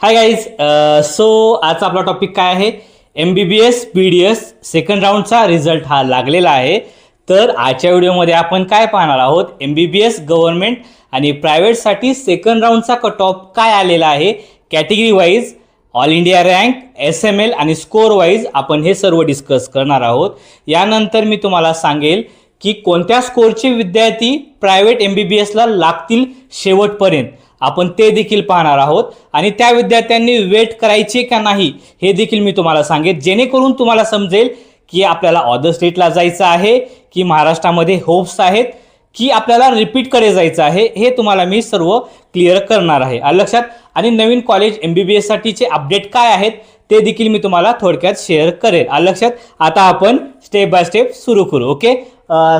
Hi guys so आजचा आपला topic काय आहे? M B B S B D S second राऊंडचा result हा लागलेला आहे. तर आजच्या व्हिडिओमध्ये आपण काय पाहणार आहोत? M B B S government आणि प्रायव्हेटसाठी सेकंड राऊंडचा कट ऑफ काय आलेला आहे? Category wise all India rank S M L आणि स्कोअर वाईज आपण हे सर्व डिस्कस करणार आहोत. यानंतर मी तुम्हाला सांगेल की कोणत्या स्कोअरचे विद्यार्थी प्रायव्हेट एम बी बी एसला लागतील शेवटपर्यंत. आपण ते देखील पाहणार आहोत. आणि त्या विद्यार्थ्यांनी वेट करायचे का नाही हे देखील मी तुम्हाला सांगेन. जेणेकरून तुम्हाला समजेल की आपल्याला ऑदर स्टेटला जायचं आहे की महाराष्ट्रामध्ये होप्स आहेत की आपल्याला रिपीटकडे जायचं आहे हे तुम्हाला मी सर्व क्लिअर करणार आहे. लक्षात आणि नवीन कॉलेज एम बी बी एससाठीचे अपडेट काय आहेत ते देखील मी तुम्हाला थोडक्यात शेअर करेल आलं लक्षात आता आपण स्टेप बाय स्टेप सुरू करू ओके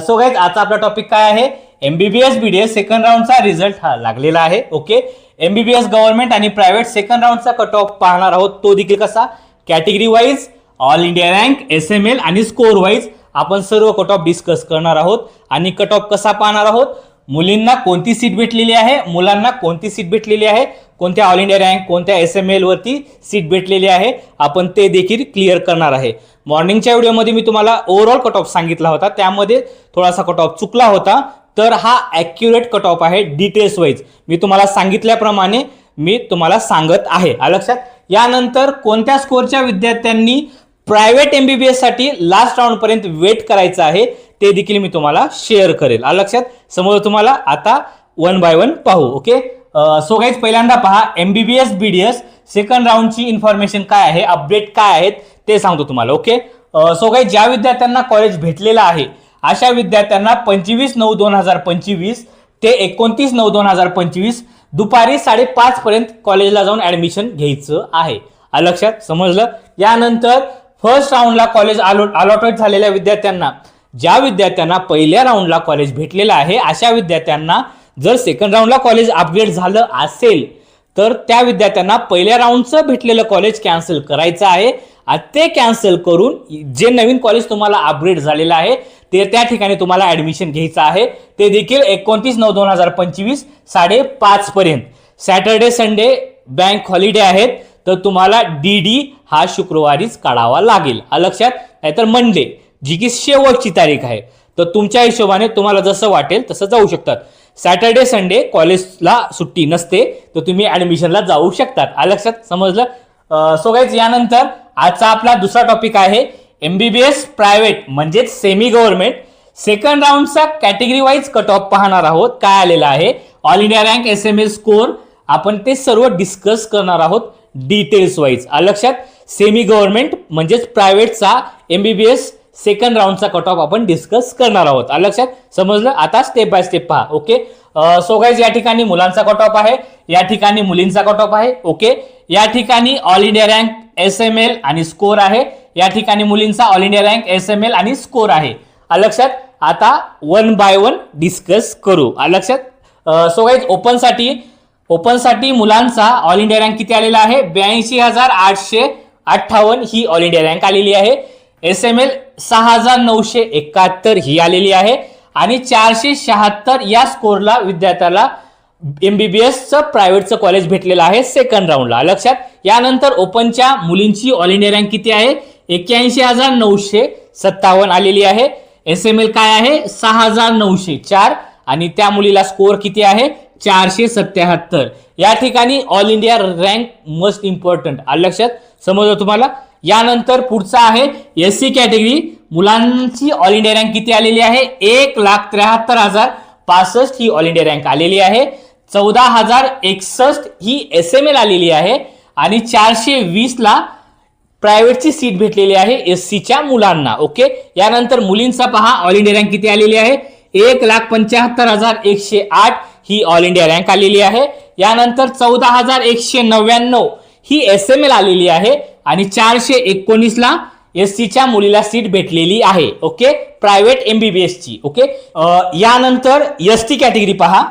सो गाईज आजचा आपला टॉपिक काय आहे? M B B S B D S second राऊंडचा result हा लागलेला आहे. Okay M B B S government आणि प्रायव्हेट सेकंड राऊंडचा कट ऑफ पाहणार आहोत. तो देखील कसा? Category wise all India rank S M L आणि स्कोर वाईज आपण सर्व कट ऑफ डिस्कस करणार आहोत. आणि कट ऑफ कसा पाहणार आहोत? मुलींना कोणती सीट भेटलेली आहे? मुलांना कोणती सीट भेटलेली आहे? कोणत्या ऑल इंडिया रँक कोणत्या एस एम एलवरती सीट भेटलेली आहे? आपण ते देखील क्लिअर करणार आहे. मॉर्निंगच्या व्हिडिओमध्ये मी तुम्हाला ओव्हरऑल कट ऑफ सांगितला होता. त्यामध्ये थोडासा कट ऑफ चुकला होता. तर हा ॲक्युरेट कट ऑफ आहे डिटेल्स वाईज मी तुम्हाला सांगितल्याप्रमाणे मी तुम्हाला सांगत आहे. लक्षात? यानंतर कोणत्या स्कोअरच्या विद्यार्थ्यांनी प्रायव्हेट एम बी बी एससाठी लास्ट राऊंडपर्यंत वेट करायचं आहे ते देखील मी तुम्हाला शेअर करेल. आलं लक्षात? समोर तुम्हाला आता वन बाय वन पाहू ओके सो गाईज पहिल्यांदा पहा M B B S B D S second राऊंडची information काय आहे अपडेट काय आहेत ते सांगतो तुम्हाला ओके सो गाईज ज्या विद्यार्थ्यांना कॉलेज भेटलेलं आहे अशा विद्यार्थ्यांना पंचवीस नऊ दोन हजार पंचवीस ते एकोणतीस नऊ दोन हजार पंचवीस दुपारी साडेपाच पर्यंत कॉलेजला जाऊन ऍडमिशन घ्यायचं आहे. लक्षात? समजलं? यानंतर फर्स्ट राऊंडला कॉलेज अलॉ अलॉटेड झालेल्या विद्यार्थ्यांना ज्या विद्यार्थ्यांना पहिल्या राऊंडला कॉलेज भेटलेलं आहे अशा विद्यार्थ्यांना जर सेकंड राऊंडला कॉलेज अपग्रेड झालं असेल तर त्या विद्यार्थ्यांना पहिल्या राऊंडचं भेटलेलं कॉलेज कॅन्सल करायचं आहे. आणि ते कॅन्सल करून जे नवीन कॉलेज तुम्हाला अपग्रेड झालेलं आहे ते त्या ठिकाणी तुम्हाला ऍडमिशन घ्यायचं आहे. ते देखील एकोणतीस नऊ दोन हजार पंचवीस साडेपाच पर्यंत. सॅटर्डे संडे बँक हॉलिडे आहेत. तर तुम्हाला डी डी हा शुक्रवारीच काढावा लागेल. लक्षात? नाहीतर मंडे जी की शेवटची तारीख आहे. तर तुमच्या हिशोबाने तुम्हाला जसं वाटेल तसं जाऊ शकतात. सॅटर्डे संडे कॉलेजला सुट्टी नसते तर तुम्ही ॲडमिशनला जाऊ शकतात. आलक्षात समजलं? सो गाईज यानंतर आजचा आपला दुसरा टॉपिक आहे M B B S private म्हणजेच सेमी गव्हर्नमेंट सेकंड राऊंडचा कॅटेगरी वाईज कट ऑफ पाहणार आहोत. काय आलेला आहे? All India rank S M S score आपण ते सर्व डिस्कस करणार आहोत डिटेल्स वाईज लक्षात? सेमी गव्हर्नमेंट म्हणजेच प्रायव्हेटचा M B B S second राऊंडचा cut off आपण डिस्कस करणार आहोत. लक्षात? समजलं? आता स्टेप बाय स्टेप पहा ओके सो गाईज या ठिकाणी मुलांचा कट ऑफ आहे या ठिकाणी मुलींचा कट ऑफ आहे ओके या ठिकाणी all India rank S M L आणि स्कोअर आहे. या ठिकाणी मुलींचा all India rank S M L आणि स्कोर आहे. लक्षात? आता वन बाय वन डिस्कस करू. लक्षात? सो गाईज ओपनसाठी ओपनसाठी मुलांचा ऑल इंडिया रँक किती आलेला आहे? ब्याऐंशी हजार आठशे अठ्ठावन्न ही ऑल इंडिया रँक आलेली आहे. एस एम एल सहा हजार नऊशे एकाहत्तर ही आलेली आहे आणि चारशे शहात्तर या स्कोरला विद्यार्थ्याला एम बी बी एसचं प्रायव्हेटचं कॉलेज भेटलेलं आहे सेकंड राऊंडला लक्षात यानंतर ओपनच्या मुलींची ऑल इंडिया रँक किती आहे? एक्क्याऐंशी हजार नऊशे सत्तावन्न आलेली आहे. एस एम एल काय आहे? सहा हजार नऊशे चार आणि त्या मुलीला स्कोअर किती आहे? चारशे सत्याहत्तर. या ठिकाणी all India rank most important आलं लक्षात? समजलं तुम्हाला? यानंतर पुढचा आहे एस सी कॅटेगरी मुलांची ऑल इंडिया रँक किती आलेली आहे? एक लाख त्र्याहत्तर हजार पासष्ट ही ऑल इंडिया रँक आलेली आहे. चौदा हजार एकसष्ट ही एस एम एल आलेली आहे. आणि चारशे वीसला प्रायव्हेटची सीट भेटलेली आहे एस सीच्या मुलांना. ओके यानंतर मुलींचा पहा ऑल इंडिया रँक किती आलेली आहे? एक लाख पंच्याहत्तर हजार एकशे आठ ही ऑल इंडिया रँक आलेली आहे. यानंतर चौदा हजार एकशे नव्याण्णव ही एस एम एल आलेली आहे आणि चारशे एकोणीसला एस सीच्या मुलीला सीट भेटलेली आहे okay private M B B एसची ओके यानंतर एस टी कॅटेगरी पहा.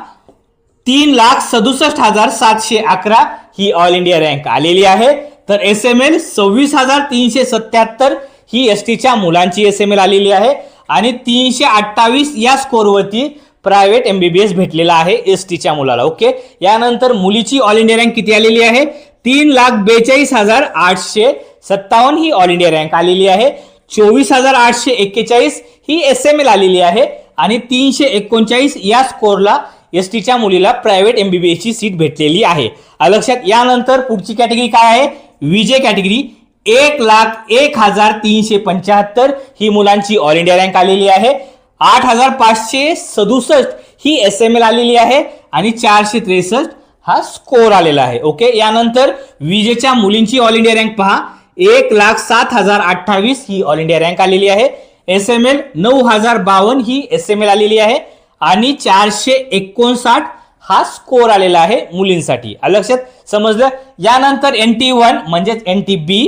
तीन लाख सदुसष्ट हजार सातशे अकरा ही ऑल इंडिया रँक आलेली आहे. तर एस एम एल सव्वीस हजार तीनशे सत्याहत्तर ही एस टीच्या मुलांची एस एम एल आलेली आहे. आणि तीनशे अठ्ठावीस या स्कोरवरती प्रायव्हेट एमबीबीएस भेटलेला आहे एस टीच्या मुलाला ओके यानंतर मुलीची ऑल इंडिया रँक किती आलेली आहे? तीन लाख बेचाळीस हजार आठशे सत्तावन्न ही ऑल इंडिया रँक आलेली आहे. चोवीस हजार आठशे एक्केचाळीस ही एस एम एल आलेली आहे. आणि तीनशे एकोणचाळीस या स्कोरला एस टीच्या मुलीला प्रायव्हेट बी एसची सीट भेटलेली आहे. लक्षात यानंतर पुढची कॅटेगरी काय आहे? विजय कॅटेगरी एक लाख एक हजार तीनशे पंच्याहत्तर ही मुलांची ऑल इंडिया रँक आलेली आहे. आठ हजार पाचशे सदुसष्ट ही एस एम एल आलेली आहे. आणि चारशे त्रेसष्ट हा स्कोर आलेला आहे ओके? यानंतर विजेच्या मुलींची ऑल इंडिया रँक पहा. एक लाख सात हजार अठ्ठावीस ही ऑल इंडिया रँक आलेली आहे. एस एम एल नऊ हजार बावन्न ही एस एम एल आलेली आहे. आणि चारशे एकोणसाठ हा स्कोर आलेला आहे मुलींसाठी. लक्षात? समजलं? यानंतर एन टी वन म्हणजेच एन टी बी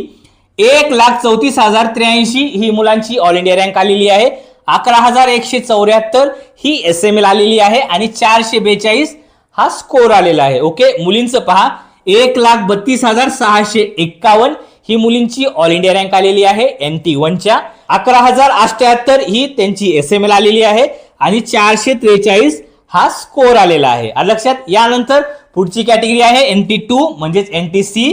एक लाख चौतीस हजार त्र्याऐंशी ही मुलांची ऑल इंडिया रँक आलेली आहे. अकरा हजार एकशे चौऱ्याहत्तर ही एस एम एल आलेली आहे. आणि चारशे बेचाळीस हा स्कोर आलेला आहे. ओके? मुलींचं पहा. एक लाख बत्तीस हजार सहाशे एक्कावन्न ही मुलींची ऑल इंडिया रँक आलेली आहे. एन टी वनच्या अकरा हजार अष्ट्याहत्तर ही त्यांची एस एम एल आलेली आहे. आणि चारशे त्रेचाळीस हा स्कोर आलेला आहे. लक्षात यानंतर पुढची कॅटेगरी आहे एन टी टू म्हणजेच N T C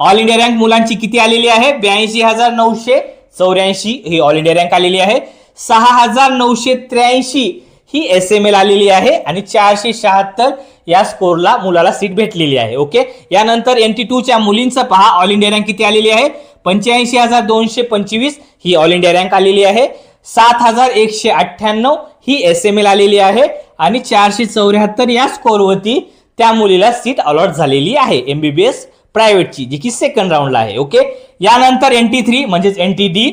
all India rank मुलांची किती आलेली आहे? ब्याऐंशी हजार नऊशे चौऱ्याऐंशी ही ऑल इंडिया रँक आलेली आहे. सहा हजार नऊशे त्र्याऐंशी ही एस एम एल आलेली आहे आणि चारशे शहात्तर या स्कोरला मुलाला सीट भेटलेली आहे. ओके यानंतर एन टी टूच्या मुलींचं पहा. ऑल इंडिया रँक किती आलेली आहे? पंच्याऐंशी हजार दोनशे पंचवीस ही ऑल इंडिया रँक आलेली आहे. सात हजार एकशे अठ्ठ्याण्णव ही एस एम एल आलेली आहे. आणि चारशे चौऱ्याहत्तर या स्कोरवरती त्या मुलीला सीट अलॉट झालेली आहे. एमबीबीएस प्रायव्हेटची जी की सेकंड राऊंडला आहे. ओके यानंतर एन टी थ्री म्हणजेच एन टी डी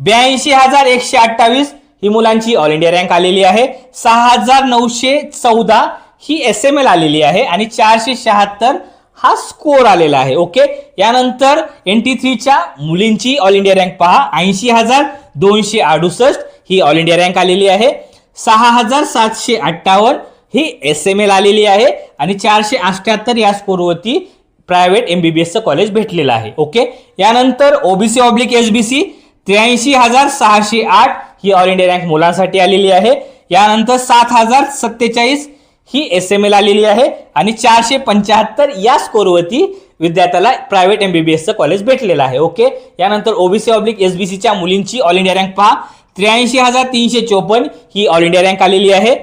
ब्याऐंशी हजार एकशे अठ्ठावीस ही मुलांची ऑल इंडिया रँक आलेली आहे. सहा हजार नऊशे चौदा ही एस एम एल आलेली आहे आणि चारशे शहात्तर हा स्कोर आलेला आहे. ओके यानंतर एन टी थ्रीच्या मुलींची ऑल इंडिया रँक पहा. ऐंशी हजार दोनशे अडुसष्ट ही ऑल इंडिया रँक आलेली आहे. सहा हजार सातशे अठ्ठावन्न ही एस एम एल आलेली आहे आणि चारशे अठ्ठ्याहत्तर या स्कोरवरती प्रायव्हेट एम बी बी एसचं कॉलेज भेटलेलं आहे. ओके यानंतर OBC oblique S B C त्र्याऐंशी हजार सहाशे आठ ही ऑल इंडिया रँक मुलांसाठी आलेली आहे. यानंतर सात हजार सत्तेचाळीस ही एस एम एल आलेली आहे आणि चारशे पंच्याहत्तर या स्कोरवरती विद्यार्थ्याला प्रायव्हेट एमबीबीएसचं कॉलेज भेटलेलं आहे. ओके यानंतर ओबीसी ऑब्लिक एस बी सीच्या मुलींची ऑल इंडिया रँक पहा. त्र्याऐंशी हजार तीनशे चोपन्न ही ऑल इंडिया रँक आलेली आहे.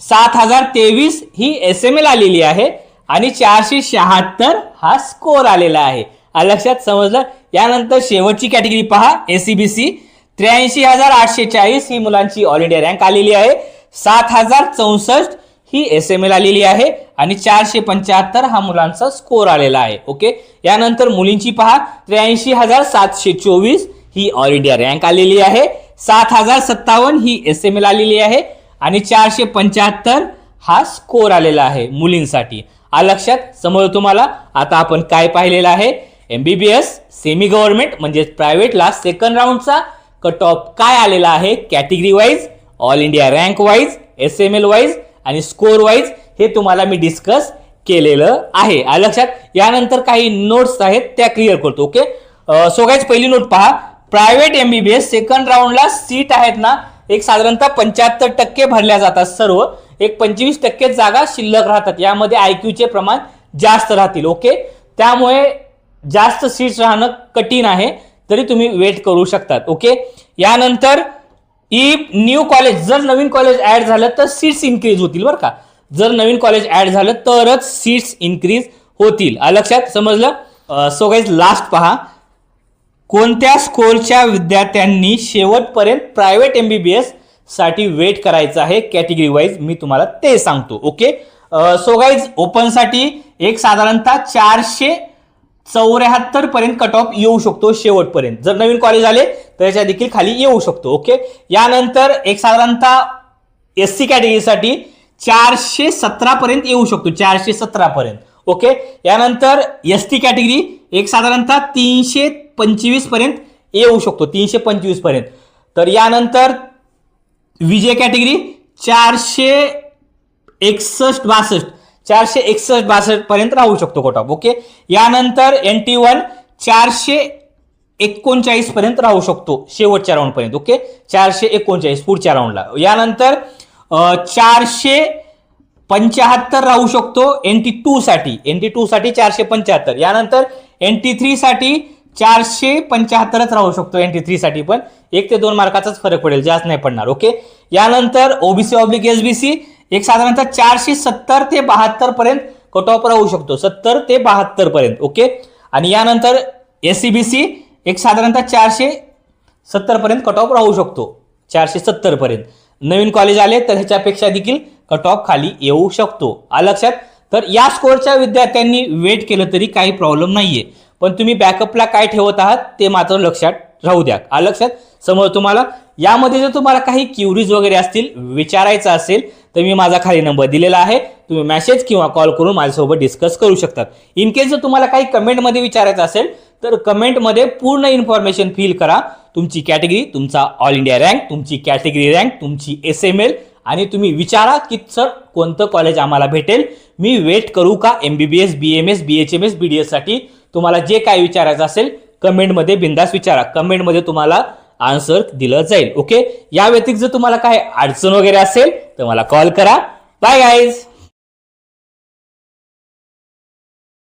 सात हजार तेवीस ही एस एम एल आलेली आहे. आणि चारशे शहात्तर हा स्कोर आलेला आहे. लक्षात समजलं? यानंतर शेवटची कॅटेगरी पहा. एसीबीसी त्र्याऐंशी हजार आठशे चाळीस ही मुलांची ऑल इंडिया रँक आलेली आहे. सात हजार चौसष्ट ही एस एम एल आलेली आहे. आणि चारशे पंच्याहत्तर हा मुलांचा स्कोर आलेला आहे. ओके यानंतर मुलींची पहा. त्र्याऐंशी हजार सातशे चोवीस ही ऑल इंडिया रँक आलेली आहे. सात हजार सत्तावन्न ही एस एम एल आलेली आहे. आणि चारशे पंच्याहत्तर हा स्कोर आलेला आहे मुलींसाठी. आ लक्षात? समोर तुम्हाला आता आपण काय पाहिलेलं आहे? एमबीबीएस सेमी गव्हर्नमेंट म्हणजेच प्रायव्हेटला सेकंड राऊंडचा कट ऑफ काय आलेला आहे? Category wise all India rank wise S M L wise आणि स्कोर वाईज हे तुम्हाला मी डिस्कस केलेलं आहे. लक्षात? यानंतर काही नोट्स आहेत त्या क्लिअर करतो ओके सो गाईज पहिली नोट पहा. प्रायव्हेट एमबीबीएस सेकंड राऊंडला सीट आहेत ना एक साधारणतः पंच्याहत्तर टक्के भरल्या जातात सर्व. एक पंचवीस टक्के जागा शिल्लक राहतात. यामध्ये आय क्यूचे प्रमाण जास्त राहतील ओके त्यामुळे जास्त सीट्स राहणं कठीण आहे. तरी तुम्ही वेट करू शकतात ओके यानंतर इफ न्यू कॉलेज जर नवीन कॉलेज ऍड झालं तर सीट्स इन्क्रीज होतील बरं का. जर नवीन कॉलेज ऍड झालं तरच सीट्स इन्क्रीज होतील. लक्षात? समजलं? सो गाईज लास्ट पहा. कोणत्या स्कोरच्या विद्यार्थ्यांनी शेवटपर्यंत प्रायव्हेट एम बी बी एससाठी वेट करायचं आहे? कॅटेगरी वाईज मी तुम्हाला ते सांगतो. ओके सो गाईज ओपनसाठी एक साधारणतः चारशे चौऱ्याहत्तर पर्यंत कट ऑफ येऊ शकतो शेवटपर्यंत. जर नवीन कॉलेज आले तर याच्या देखील खाली येऊ शकतो ओके यानंतर एक साधारणतः एस सी कॅटेगरीसाठी चारशे सतरापर्यंत येऊ शकतो चारशे सतरापर्यंत ओके यानंतर एस टी कॅटेगरी एक साधारणतः तीनशे पंचवीसपर्यंत येऊ शकतो तीनशे पंचवीसपर्यंत. तर यानंतर विजय कॅटेगरी चारशे एकसष्ट बासष्ट चारशे एकसष्ट बासष्ट पर्यंत राहू शकतो कट ऑफ ओके यानंतर एन टी वन चारशे एकोणचाळीस पर्यंत राहू शकतो शेवटच्या राऊंड पर्यंत ओके चारशे एकोणचाळीस पुढच्या राऊंडला यानंतर चारशे पंच्याहत्तर राहू शकतो एन टी टू साठी. एन टी टू साठी चारशे पंच्याहत्तर. यानंतर एन टी थ्रीसाठी चारशे पंच्याहत्तरच राहू शकतो एन टी थ्रीसाठी पण. एक ते दोन मार्काचाच फरक पडेल जास्त नाही पडणार ओके यानंतर OBC oblique S B C एक साधारणतः चारशे सत्तर ते बहात्तर पर्यंत कट ऑफ राहू शकतो. सत्तर ते बहात्तर पर्यंत ओके आणि यानंतर एससीबीसी सी बी सी एक साधारणतः चारशे सत्तरपर्यंत कट ऑफ राहू शकतो. चारशे सत्तरपर्यंत नवीन कॉलेज आले तर ह्याच्यापेक्षा देखील कट ऑफ खाली येऊ शकतो. आ लक्षात? तर या स्कोअरच्या विद्यार्थ्यांनी वेट केलं तरी काही प्रॉब्लेम नाही आहे पण तुम्ही बॅकअपला काय ठेवत आहात ते मात्र लक्षात राहू द्या. आ लक्षात? समोर तुम्हाला यामध्ये जर तुम्हाला काही क्युरीज वगैरे असतील विचारायचं असेल तर मी माझा खाली नंबर दिलेला आहे. तुम्ही मेसेज किंवा कॉल करून माझ्यासोबत डिस्कस करू शकतात. इन केस जर तुम्हाला काही कमेंटमध्ये विचारायचं असेल तर कमेंटमध्ये पूर्ण इन्फॉर्मेशन फिल करा. तुमची कॅटेगरी तुमचा ऑल इंडिया रँक तुमची कॅटेगरी रँक तुमची एस एम एल आणि तुम्ही विचारा की सर कोणतं कॉलेज आम्हाला भेटेल? मी वेट करू का? M B B S B M S B H M S B D एससाठी तुम्हाला जे काय विचारायचं असेल कमेंटमध्ये बिंदास विचारा. कमेंटमध्ये तुम्हाला आन्सर दिलं जाईल. ओके या व्यतिरिक्त जर तुम्हाला काय अडचण वगैरे असेल तर मला कॉल करा. Bye guys